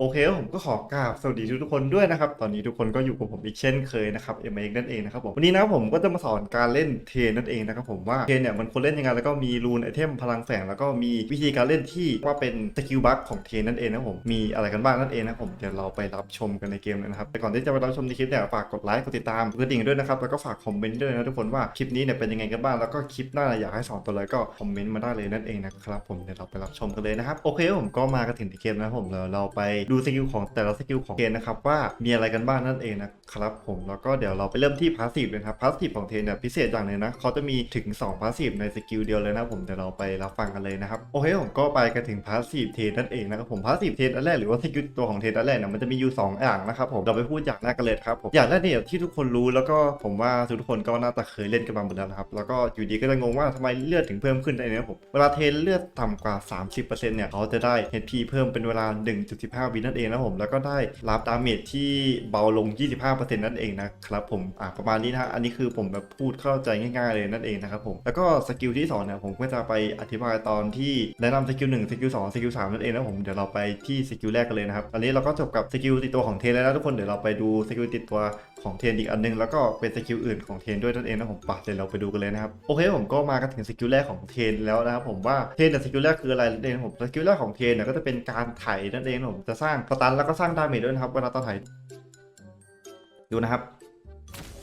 โอเคผมก็ขอกราบสวัสดีทุกๆคนด้วยนะครับ ตอนนี้ทุกคนก็อยู่กับผมอีกเช่นเคยนะครับเอ็มเองนั่นเองนะครับผมวันนี้นะครับผมก็จะมาสอนการเล่นเทนนั่นเองนะครับผมว่าเทนเนี่ยมันควรเล่นยังไงแล้วก็มีรูนไอเทมพลังแฝงแล้วก็มีวิธีการเล่นที่ว่าเป็นสกิลบัคของเทนนั่นเองนะครับผมมีอะไรกันบ้างนั่นเองนะครับผมเดี๋ยวเราไปรับชมกันในเกมนะครับแต่ก่อนที่จะไปรับชมในคลิปเนี่ยฝากกดไลค์กดติดตามกดกระดิ่งด้วยนะครับแล้วก็ฝากคอมเมนต์ด้วยนะทุกคนว่าคลิปนี้เนี่ยเป็นยังไงกันบ้างแล้วก็คลิปหน้าอยากให้สอนตัวอะไรก็คอมเมนต์มาได้เลยนั่นเองนะครับผมเดี๋ยวเราไปรับชมกันเลยนะครับโอเคผมก็มากันถึงในเกมนะครับผมเราเราไปดูสกิลของแต่ละสกิลของเทนนะครับว่ามีอะไรกันบ้างนั่นเองนะครับผมแล้วก็เดี๋ยวเราไปเริ่มที่พาสซีฟเลยครับพาสซีฟของเทนเนี่ยพิเศษอย่างหนึงนะเขาจะมีถึง2พาสซีฟในสกิลเดียวเลยนะผมเดี๋ยวเราไปรับฟังกันเลยนะครับโอเคผมก็ไปกันถึงพาสซีฟเทนนั่นเองนะครับผมพาสซีฟเทนอันแรกหรือว่าสกิลตัวของเทนอันแรกเนี่ยมันจะมีอยู่สองอย่างนะครับผมเราไปพูดอย่างแรกกันเลยครับผมอย่างแรกเนี่ยที่ทุกคนรู้แล้วก็ผมว่าทุกคนก็น่าจะเคยเล่นกันมาหมดแล้วนะครับแล้วก็อยู่ดีก็จะงงว่าทำไมเลือดถึงเพิ่มขึ้นได้เนี่ยผมเวลาเทนเลือดต่ำกว่า 30%เนี่ยเขาจะได้ HP เพิ่มเป็นเวลา 1.15วินั่นเองนะผม แล้วก็ได้รับดาเมจที่เบาลง 25%นั่นเองนะครับผมอ่าประมาณนี้นะฮะอันนี้คือผมแบบพูดเข้าใจง่ายๆเลยนั่นเองนะครับผมแล้วก็สกิลที่2เนี่ยผมก็จะไปอธิบายตอนที่แนะนำสกิล1สกิล2สกิล3นั่นเองนะผมเดี๋ยวเราไปที่สกิลแรกกันเลยนะครับตอนนี้เราก็จบกับสกิลติดตัวของเทนแล้วนะทุกคนเดี๋ยวเราไปดูสกิลติดตัวของเทนอีกอันนึงแล้วก็เป็นสกิลอื่นของเทนด้วยนั่นเองนะผมปะเดี๋ยวเราไปดูกันเลยนะครับโอเคผมก็มากันถึงสกิลแรกของเทนแล้วนะครับผมว่าเทนแต่สกิลแรกคืออะไรนั่นเองผมสกิลแรกของเทนเนี่ยก็จะเป็นการไถนั่นเองผมจะสร้างสตันแล้วก็สร้างดาเมจด้วยนะครับเวลาต่อนไถดูนะครับ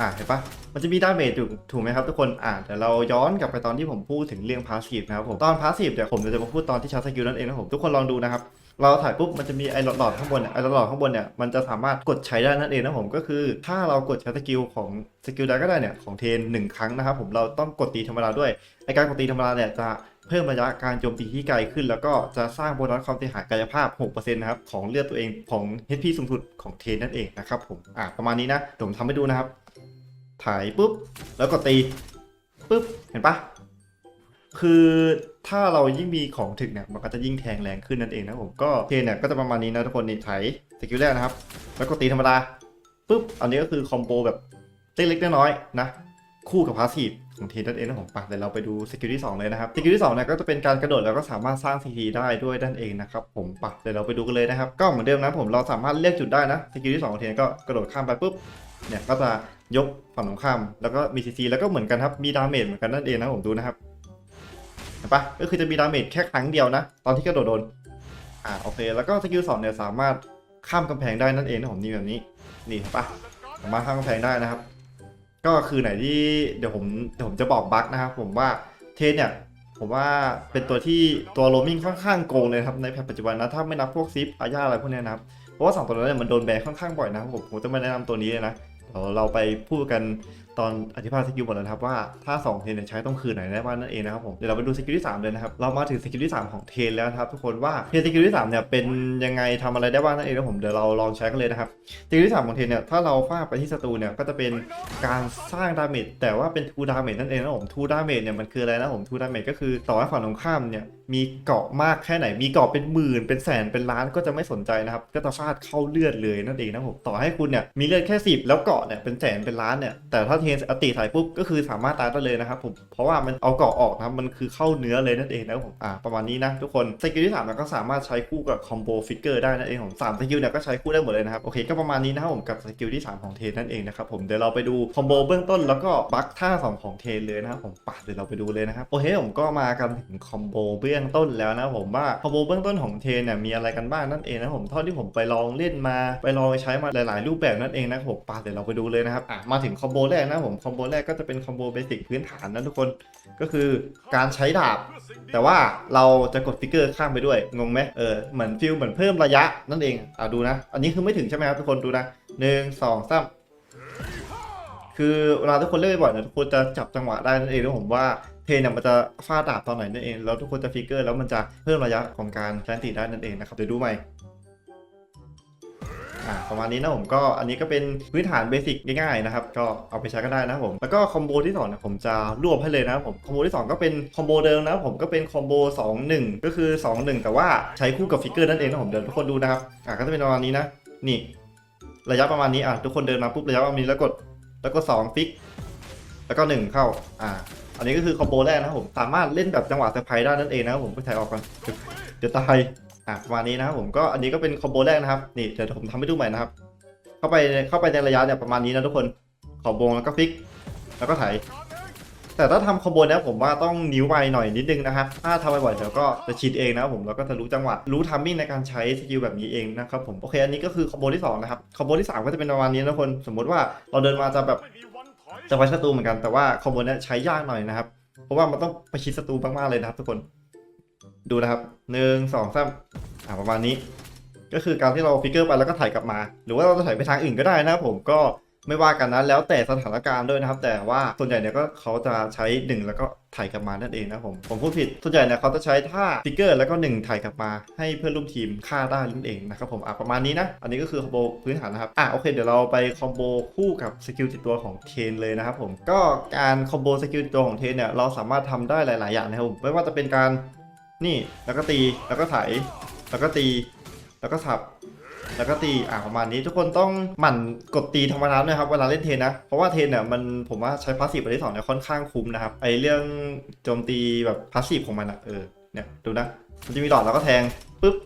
อ่าเห็นปะมันจะมีดาเมจอยู่ถูกไหมครับทุกคนอ่าเดี๋ยวเราย้อนกลับไปตอนที่ผมพูดถึงเรื่องพาสซีฟนะครับผมตอนพาสซีฟเดี๋ยวผมจะมาพูดตอนที่ชาร์จสกิลนั่นเองนะผมทุกคนลองดูนะครับเราถ่ายปุ๊บมันจะมีไอ้หลอดข้างบนเนี่ยไอ้หลอดข้างบนเนี่ยมันจะสามารถกดใช้ได้นั่นเองนะผมก็คือ ถ้าเรากดใช้สกิลของสกิลใดก็ได้เนี่ยของเทนหนึ่งครั้งนะครับผมเราต้องกดตีธรรมดาด้วยไอ้การกดตีธรรมดาเนี่ยจะ เพิ่มระยะการโจมตีที่ไกลขึ้น แล้วก็จะสร้างโบนัสความเสียหายกายภาพ 6%นะครับของเลือดตัวเองของ HP สูงสุดของเทนนั่นเองนะครับผมอ่าประมาณนี้นะเดี๋ยวผมทำให้ดูนะครับ ถ่ายปุ๊บ แล้วก็ตีปุ๊บ เห็นปะคือถ้าเรายิ่งมีของถึกเนี่ยมันก็จะยิ่งแทงแรงขึ้นนั่นเองนะผมก็เทนเนี่ยก็จะประมาณนี้นะทุกคนนี่ไถสกิลแรกนะครับ แล้วก็ตีธรรมดาปุ๊บอันนี้ก็คือคอมโบแบบเล็กๆน้อยๆนะคู่กับพาสซีฟ ของทนนั่นเองนะผมปะเดี๋ยวเราไปดูสกิลที่2เลยนะครับสกิลที่2เนี่ยก็จะเป็นการกระโดดแล้วก็สามารถสร้างซีทีได้ด้วยนั่นเองนะครับผมปะเดี๋ยวเราไปดูกันเลยนะครับก็เหมือนเดิมนะผมเราสามารถเลือกจุดได้นะสกิลที่2ของทนก็กระโดดข้ามไปปุ๊บเนี่ยก็จะยกฝั่งตรงข้ามแล้วก็มีซีซีแล้วก็เหมือนกันครับมีดาเมจเหมือนกันนั่นเองนะผมดูนะครับเห็นปะก็คือจะมีดาเมจแค่ครั้งเดียวนะ ตอนที่กระโดดโดนอ่าโอเค แล้วก็สกิลสองเนี่ยสามารถข้ามกำแพงได้นั่นเองนะผมนี่แบบนี้นี่เห็นปะสามารถข้ามกำแพงได้นะครับ ก็คือไหนที่เดี๋ยวผมเดี๋ยวผมจะบอกบั๊กนะครับผมว่าเทนเนี่ยผมว่าเป็นตัวที่ตัวโรมิงค่อนข้างโกงเลยครับในแพทปัจจุบันนะถ้าไม่นับพวกซิปอาญาอะไรพวกนี้นะครับเพราะว่าสองตัวนั้นเนี่ยมันโดนแบนค่อนข้างบ่อยนะครับผมผมจะมาแนะนำตัวนี้เลยนะเดี๋ยวเราไปพูดกัน ตอนอธิบายสกิลหมดแล้วครับว่าถ้า2เทนใช้ต้องคืนไหนได้บ้างนั่นเองนะครับผมเดี๋ยวเราไปดูสกิลที่3เลยนะครับเรามาถึงสกิลที่ 3 ของเทนแล้วครับทุกคนว่าเทนสกิลที่3เนี่ยเป็นยังไงทำอะไรได้บ้างนั่นเองนะผมเดี๋ยวเราลองใช้กันเลยนะครับสกิลที่3ของเทนเนี่ยถ้าเราฟาดไปที่ศัตรูเนี่ยก็จะเป็นการสร้างดาเมจแต่ว่าเป็นทูดาเมจนั่นเองนะผมทูดาเมจเนี่ยมันคืออะไรนะผมทูดาเมจก็คือต่อให้ฝั่งตรงข้ามเนี่ยมีเกาะมากแค่ไหน มีเกาะเป็นหมื่น เป็นแสน เป็นล้านก็จะไม่สนใจนะครับ ก็จะฟาดเข้าเลือดเลยนั่นเองนะผม ต่อให้คุณเนี่ยมีเลือดแค่สิบแล้วเกาะเนี่ยเป็นแสน เป็นล้านเนี่ย แต่ถ้าเทนอติถ่ปุ๊บก็คือสามารถตายได้เลยนะครับผมเพราะว่ามันเอาเกาะออกนะครับมันคือเข้าเนื้อเลยนั่นเองนะครับผมอ่าประมาณนี้นะทุกคนสกิลที่สามเนี่ยก็สามารถใช้คู่กับคอมโบฟิกเกอร์ได้นั่นเองผมสามสกิลเนี่ยก็ใช้คู่ได้หมดเลยนะครับโอเคก็ประมาณนี้นะครับผมกับสกิลที่สามของเทนนั่นเองนะครับผมเดี๋ยวเราไปดูคอมโบเบื้องต้นแล้วก็บัคท่าสองของเทนเลยนะครับผมปะเดี๋ยวเราไปดูเลยนะครับโอเคผมก็มากันถึงคอมโบเบื้องต้นแล้วนะผมว่าคอมโบเบื้องต้นของเทนเนี่ยมีอะไรกันบ้างนั่นเองนะผมเท่าที่ผมไปลองเล่นมาไปลองใช้มาหลาย ๆ รูปแบบนั่นเองนะครับผมปะเดี๋ยวเราไปดูเลยนะครับอะมาถึงคอมโบแรกนะผมคอมโบแรกก็จะเป็นคอมโบเบสิกพื้นฐานนะทุกคนก็คือการใช้ดาบ แต่ว่าเราจะกดฟิกเกอร์ข้ามไปด้วยงงไหมเออเหมือนฟิลเหมือนเพิ่มระยะนั่นเองอะดูนะ อันนี้คือไม่ถึงใช่ไหมครับทุกคนดูนะหนึ่งสองสามคือเวลาทุกคนเล่นบ่อยๆเนี่ยทุกคนจะจับจังหวะได้นั่นเองแล้วผมว่าเทนเนี่ยมันจะฟาดดาบตอนไหนนั่นเอง แล้วทุกคนจะฟิกเกอร์แล้วมันจะเพิ่มระยะของการแฟนตีได้นั่นเองนะครับเดี๋ยวดูใหม่ อ่าประมาณนี้นะผมก็อันนี้ก็เป็นพื้นฐานเบสิกง่ายๆนะครับก็เอาไปใช้ก็ได้นะผมแล้วก็คอมโบที่สองนี่ยผมจะรวบให้เลยนะผมคอมโบที่สองก็เป็นคอมโบเดิมนะผมก็เป็นคอมโบ2 1 ก็คือ 2 1 แต่ว่าใช้คู่กับฟิกเกอร์นั่นเองนะผมเดี๋ยวทุกคนดูนะครับอ่าก็จะเป็นประมาณนี้นะนี่ ระยะประมาณนี้อะทุกคนเดินมาปุ๊บระยะประมาณนี้แล้วกดแล้วก็2ฟิกแล้วก็ 1 เข้าอ่าอันนี้ก็คือคอมโบแรกนะผมสามารถเล่นแบบจังหวะเซอร์ไพรส์ได้นั่นเองนะผมไปถ่ายออกก่อนเดี๋ยวเดี๋ยวตาย อะประมาณนี้นะครับผมก็อันนี้ก็เป็นคอมโบแรกนะครับนี่เดี๋ยวผมทำให้ดูใหม่นะครับ เข้าไปเข้าไปในระยะเนี่ยประมาณนี้นะทุกคนขอบวงแล้วก็ฟิก แล้วก็ไถแต่ถ้าทำคอมโบเนี้ผมว่าต้องนิ้วไวหน่อยนิดนึงนะครับ ถ้าทำบ่อยๆเดี๋ยวก็จะชินเองนะครับผมแล้วก็จะรู้จังหวะรู้ทัมมิ่งในการใช้สกิลแบบนี้เองนะครับผมโอเคอันนี้ก็คือคอมโบที่สองนะครับคอมโบที่สามก็จะเป็นประมาณนี้นะทุกคนสมมติว่าเราเดินมาจะแบบจะไว้ศัตรูเหมือนกันแต่ว่าคอมโบเนี้ใช้ยากหน่อยนะครับ เพราะว่ามันต้องไปชิดศัตรูมากๆเลยนะครับทุกคน ดูนะครับหนึ่งสองสามอ่าประมาณนี้ ก็คือการที่เราฟิกเกอร์ไปแล้วก็ถ่ายกลับมา หรือว่าเราจะถ่ายไปทางอื่นก็ได้นะครับผมก็ไม่ว่ากันนะแล้วแต่สถานการณ์ด้วยนะครับ แต่ว่าส่วนใหญ่เนี่ยก็เขาจะใช้หนึ่งแล้วก็ถ่ายกลับมานั่นเองนะผมผมพูดผิดส่วนใหญ่เนี่ยเขาจะใช้ท่าฟิกเกอร์แล้วก็หนึ่งถ่ายกลับมาให้เพื่อนร่วมทีมฆ่าได้นั่นเองนะครับผมอะประมาณนี้นะ อันนี้ก็คือคอมโบพื้นฐานนะครับอะโอเคเดี๋ยวเราไปคอมโบคู่กับสกิลติดตัวของเทนเลยนะครับผมก็การคอมโบสกิลติดตัวของเทนเนี่ยเราสามารถทำได้หลาย ๆ อย่างนะครับผมไม่ว่าจะเป็นการ นี่แล้วก็ตีแล้วก็ไถแล้วก็ตี แล้วก็สับ แล้วก็ตีอ่าประมาณนี้ทุกคนต้องหมั่นกดตีธรรมดาด้วยครับเวลาเล่นเทนนะ เพราะว่าเทนเนี่ยมันผมว่าใช้พาสซีฟอันที่สองเนี่ยค่อนข้างคุ้มนะครับไอเรื่องโจมตีแบบพาสซีฟของมันอะเออเนี่ยดูนะมันจะมีดอทแล้วก็แทงปุ๊บ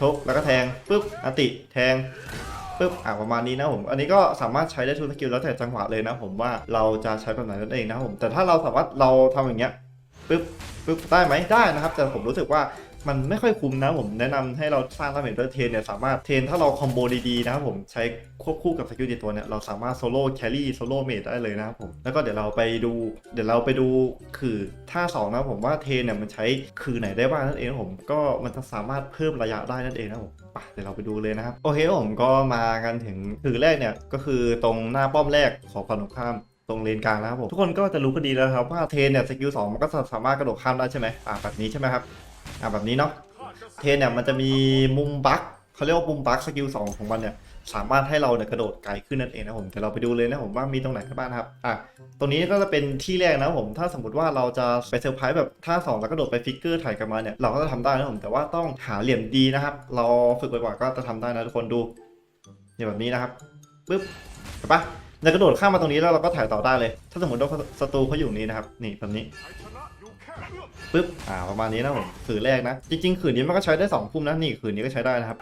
ทุบแล้วก็แทงปุ๊บอติแทงปุ๊บอ่าประมาณนี้นะผม อันนี้ก็สามารถใช้ได้ทุกสกิลแล้วแต่จังหวะเลยนะผมว่าเราจะใช้แบบไหนนั่นเองนะผม แต่ถ้าเราสามารถเราทำอย่างเงี้ย ปุ๊บปุ๊บได้ไหมได้นะครับ แต่ผมรู้สึกว่ามันไม่ค่อยคุ้มนะผมแนะนำให้เราสร้างดาเมจด้วเทนเนี่ยสามารถเทนถ้าเราคอมโบดีๆนะครับผมใช้ควบคู่กับสกิลติดตัวเนี่ยเราสามารถโซโล่แครี่โซโล่เมดได้เลยนะครับผมแล้วก็เดี๋ยวเราไปดู เดี๋ยวเราไปดูคือท่าสองนะผมว่าเทนเนี่ยมันใช้คือไหนได้บ้างนั่นเองผมก็มันจะสามารถเพิ่มระยะได้นั่นเองนะผมปเดี๋ยวเราไปดูเลยนะครับ โอเคผมก็มากันถึงคือแรกเนี่ย ก็คือตรงหน้าป้อมแรกของฝั่งตรงข้าม ตรงเลนกลางนะครับผมทุกคนก็จะรู้กันดีแล้วครับว่าเทนเนี่ยสกิลสองมันก็สามารถกระโดดข้ามได้ใช่ไหมอ่าแบบนี้ใช่ไหมครับอ่าแบบนี้เนาะเทนเนี่ยมันจะมีมุมบั๊กเขาเรียกว่ามุมบั๊กสกิลสองของมันเนี่ยสามารถให้เราเนี่ยกระโดดไกลขึ้นนั่นเองนะผมเดี๋ยวเราไปดูเลยนะผมว่ามีตรงไหนกันบ้างครับอะตรงนี้ก็จะเป็นที่แรกนะผมถ้าสมมติว่าเราจะไปเซอร์ไพรส์แบบท่าสองแล้วกระโดดไปฟิกเกอร์ถ่ายกันมาเนี่ยเราก็จะทำได้นะผมแต่ว่าต้องหาเหลี่ยมดีนะครับเราฝึกบ่อยๆก็จะทำได้นะทุกคนดูอย่างแบบนี้นะครับปึ๊บเห็นปะ เรากระโดดข้ามมาตรงนี้แล้วเราก็ถ่ายต่อได้เลย ถ้าสมมติว่าศัตรูเขาอยู่นี้นะครับ นี่แบบนี้ปึ๊บ อ่า ประมาณนี้นะผมขืนแรกนะ จริงๆขืนนี้มันก็ใช้ได้2พุ่มนะ นี่ขืนนี้ก็ใช้ได้นะครับ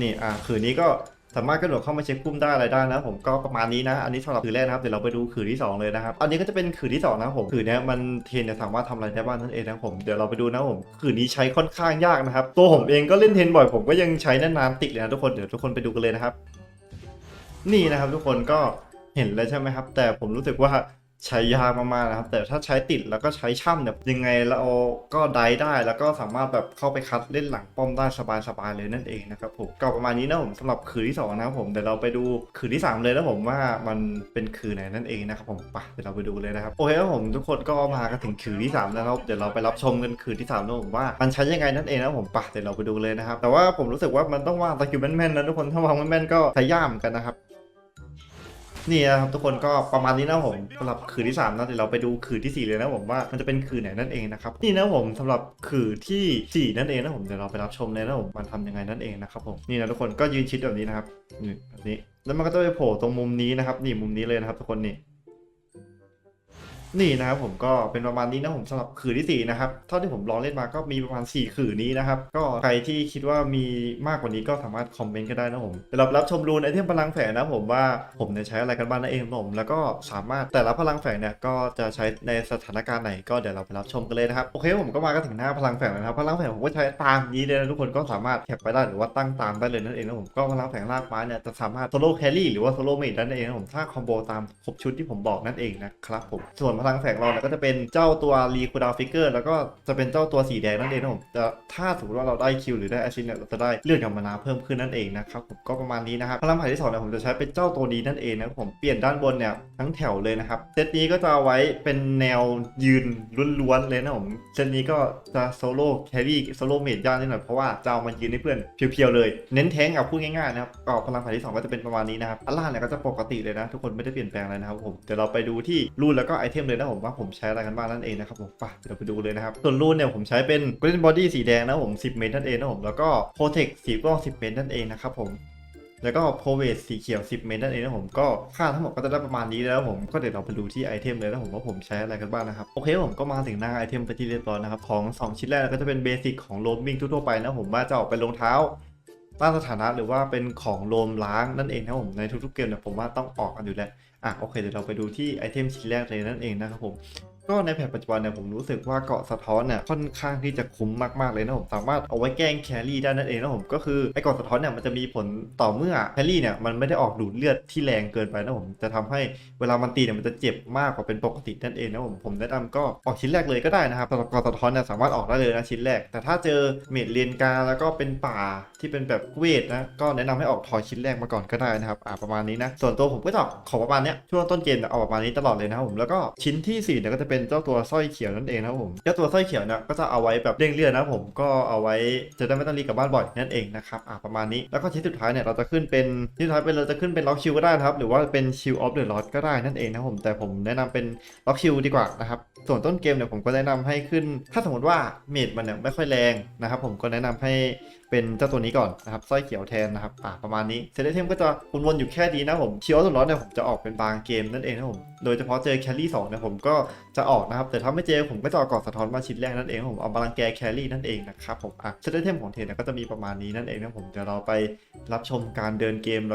นี่ อ่าขืนนี้ก็สามารถกระโดดเข้ามาเช็คพุ่มได้อะไรได้นะผมก็ประมาณนี้นะ อันนี้สำหรับขืนแรกนะครับ เดี๋ยวเราไปดูขืนที่ 2 เลยนะครับ อันนี้ก็จะเป็นขืนที่2นะผมขืนเนี้ยมันเทนเนี่ยสามารถทำอะไรได้บ้างนั่นเองนะผม เดี๋ยวเราไปดูนะผมขืนนี้ใช้ค่อนข้างยากนะครับ ตัวผมเองก็เล่นเทนบ่อยผมก็ยังใช้นานๆติดเลยนะทุกคน เดี๋ยวทุกคนไปดูกันเลยนะครับ นี่นะครับทุกคนก็เห็นแล้วใช่ไหมครับ แต่ผมรู้สึกว่าใช้ยากมากๆนะครับ แต่ถ้าใช้ติดแล้วก็ใช้ช่ำเนี่ยยังไงเราก็ได้ได้ แล้วก็สามารถแบบเข้าไปคัดเล่นหลังป้อมได้สบายๆเลยนั่นเองนะครับผมก็ประมาณนี้นะผมสำหรับคืนที่สองนะครับผมเดี๋ยวเราไปดูคืนที่สามเลยนะผมว่ามันเป็นคืนไหนนั่นเองนะครับผมไปเดี๋ยวเราไปดูเลยนะครับโอเคครับผมทุกคนก็มากันถึงคืนที่สามแล้วครับเดี๋ยวเราไปรับชมกันคืนที่สามนะผมว่ามันใช้ยังไงนั่นเองนะผมไปเดี๋ยวเราไปดูเลยนะครับแต่ว่าผมรู้สึกว่ามันต้องวางตะคิวแม่นๆนะทุกคนถ้าวางแม่นก็ใช้ยามกันนะครับ นี่นะครับทุกคนก็ประมาณนี้นะผมสำหรับขืนที่3นะเดี๋ยวเราไปดูขืนที่ 4 เลยนะผมว่ามันจะเป็นขืนไหนนั่นเองนะครับนี่นะผมสำหรับขืนทีสี่ 4 นั่นเองนะผมเดี๋ยวเราไปรับชมเลยนะผมมันทำยังไงนั่นเองนะครับผมนี่นะทุกคนก็ยืนชิดแบบนี้นะครับนี่แบบนี้แล้วมันก็จะไปโผล่ตรงมุมนี้นะครับนี่มุมนี้เลยนะครับทุกคนนี่ นี่นะครับผมก็เป็นประมาณนี้นะผมสำหรับขืนที่4นะครับเท่าที่ผมลองเล่นมาก็มีประมาณ 4 ขืนนี้นะครับ ก็ใครที่คิดว่ามีมากกว่านี้ก็สามารถคอมเมนต์ก็ได้นะผมเดี๋ยวเรารับชมรูนไอเทมพลังแฝงนะผมว่าผมเนี่ยใช้อะไรกันบ้างนั่นเองผมแล้วก็สามารถแต่ละพลังแฝงเนี่ยก็จะใช้ในสถานการณ์ไหนก็เดี๋ยวเราไปรับชมกันเลยนะครับโอเคผมก็มากันถึงหน้าพลังแฝงแล้วครับพลังแฝงผมก็ใช้ตามนี้เลยนะทุกคนก็สามารถแคปไปได้หรือว่าตั้งตามได้เลยนั่นเองนะผมก็พลังแฝงลากไม้เนี่ยจะสามารถโซโล่แครี่หรือว่าโซโล่เมดนั่นเองนะผมถ้าคอมโบตามครบชุดที่ผมบอกนั่นเองนะครับผมส่วนพลังแฝงเราเนี่ยก็จะเป็นเจ้าตัวรีคูดาวฟิกเกอร์แล้วก็จะเป็นเจ้าตัวสีแดงนั่นเองนะผมจะถ้าสมมติว่าเราได้คิวหรือได้แอชินเนี่ยเราจะได้เลือดกับมานาเพิ่มขึ้นนั่นเองนะครับผมก็ประมาณนี้นะครับพลังแฝงที่สองเนี่ยผมจะใช้เป็นเจ้าตัวนี้นั่นเองนะผมเปลี่ยนด้านบนเนี่ยทั้งแถวเลยนะครับเซตนี้ก็จะเอาไว้เป็นแนวยืนล้วนๆเลยนะผมเซตนี้ก็จะโซโล่แครี่โซโล่เมดยากนิดหน่อยเพราะว่าจะเอามายืนให้เพื่อนเพียวๆเลย เน้นแทงกับพูดง่ายๆนะครับก็พลังแฝงที่สองก็จะเป็นประมาณนี้นะครับอันล่าเนี่ยก็จะปกติเลยนะ ทุกคนไม่ได้เปลี่ยนแปลงอะไรนะครับผมเดี๋ยวเราไปดูที่รูนแล้วก็ไอเทมเลยนะผมว่าผมใช้อะไรกันบ้างนั่นเองนะครับผมไปเดี๋ยวไปดูเลยนะครับ ส่วนรูนเนี่ยผมใช้เป็น Golden Body สีแดงนะผม 10 เมตรนั่นเองนะผมแล้วก็ Protect สีกล้อง 10 เมตรนั่นเองนะครับผมแล้วก็โพเวสสีเขียว 10 เมตรนั่นเองนะผมก็ค่าทั้งหมดก็จะได้ประมาณนี้แล้วผมก็เดี๋ยวเราไปดูที่ไอเทมเลยนะผมว่าผมใช้อะไรกันบ้างนะครับโอเคผมก็มาถึงหน้าไอเทมไปที่เรียบร้อยนะครับของ 2 ชิ้นแรกก็จะเป็นเบสิกของโรมมิ่งทั่วไปนะผมว่าจะออกเป็นรองเท้าต้านสถานะหรือว่าเป็นของโรมล้างนั่นเองนะผมในทุกๆเกมเนี่ยผมว่าต้องออกกันอยู่แล้ว อะโอเคเดี๋ยวเราไปดูที่ไอเทมชิ้นแรกเลยนั่นเองนะครับผม ก็ในแพทปัจจุบันเนี่ยผมรู้สึกว่าเกาะสะท้อนเนี่ยค่อนข้างที่จะคุ้มมากๆเลยนะผมสามารถเอาไว้แกล้งแครี่ได้นั่นเองนะผมก็คือไอ้เกาะสะท้อนเนี่ยมันจะมีผลต่อเมื่อแครี่เนี่ยมันไม่ได้ออกดูดเลือดที่แรงเกินไปนะผมจะทำให้เวลามันตีเนี่ยมันจะเจ็บมากกว่าเป็นปกตินั่นเองนะผมผมแนะนำก็ออกชิ้นแรกเลยก็ได้นะครับสำหรับเกาะสะท้อนเนี่ยสามารถออกได้เลยนะชิ้นแรก แต่ถ้าเจอเมดเลนกาแล้วก็เป็นป่าที่เป็นแบบเวทนะก็แนะนำให้ออกทอยชิ้นแรกมาก่อนก็ได้นะครับอ่าประมาณนี้นะส่วนตัวผมก็จะขอประมาณเนี้ยช่วงต้นเกมเนี่ยเอาประมาณนี้ตลอดเลยนะผมแล้วก็ชิ้นที่สี่เนี่ยก็จะเป็นเจ้าตัวสร้อยเขียวนั่นเองนะครับผมเจ้าตัวสร้อยเขียวเนี่ยก็จะเอาไว้แบบเด้งเลือนะผมก็เอาไว้จะได้ไม่ต้องรีบกลับบ้านบ่อยนั่นเองนะครับอ่าประมาณนี้แล้วก็ชิ้นสุดท้ายเนี่ยเราจะขึ้นเป็นชิ้นสุดท้ายเป็นเราจะขึ้นเป็นล็อกชิลก็ได้นะครับหรือว่าเป็นชิลออฟเดอะลอก็ได้นั่นเองนะผมแต่ผมแนะนำเป็นล็อกชิลดีกว่านะครับส่วนต้นเกมเนี่ยผมก็แนะนำให้ขึ้น ถ้าสมมติว่าเมดมันเนี่ยไม่ค่อยแรงนะครับผมก็แนะนำให้เป็นเจ้าตัวนี้ก่อนนะครับสร้อยเขียวแทนนะครับอ่าประมาณนี้เซตเทมก็จะวนๆอยู่แค่นี้นะผมชิลออฟเดร้อนเนี่ยผมจะออกเป็นบางเกมนั่นเองนะผมโดยเฉพาะเจอแคลรี่สองเนี่ยผมก็จะออกนะครับแต่ถ้าไม่เจอผมก็จะออกกอนสะท้อนมาชิ้นแรกนั่นเองผมเอาบาลังแกแคลรี่นั่นเองนะครับผมอะเซตเทมของเทนเนี่ยก็จะมีประมาณนี้นั่นเองนะผมเดี๋ยวเราไปรับชมการเดินเกมแล้ว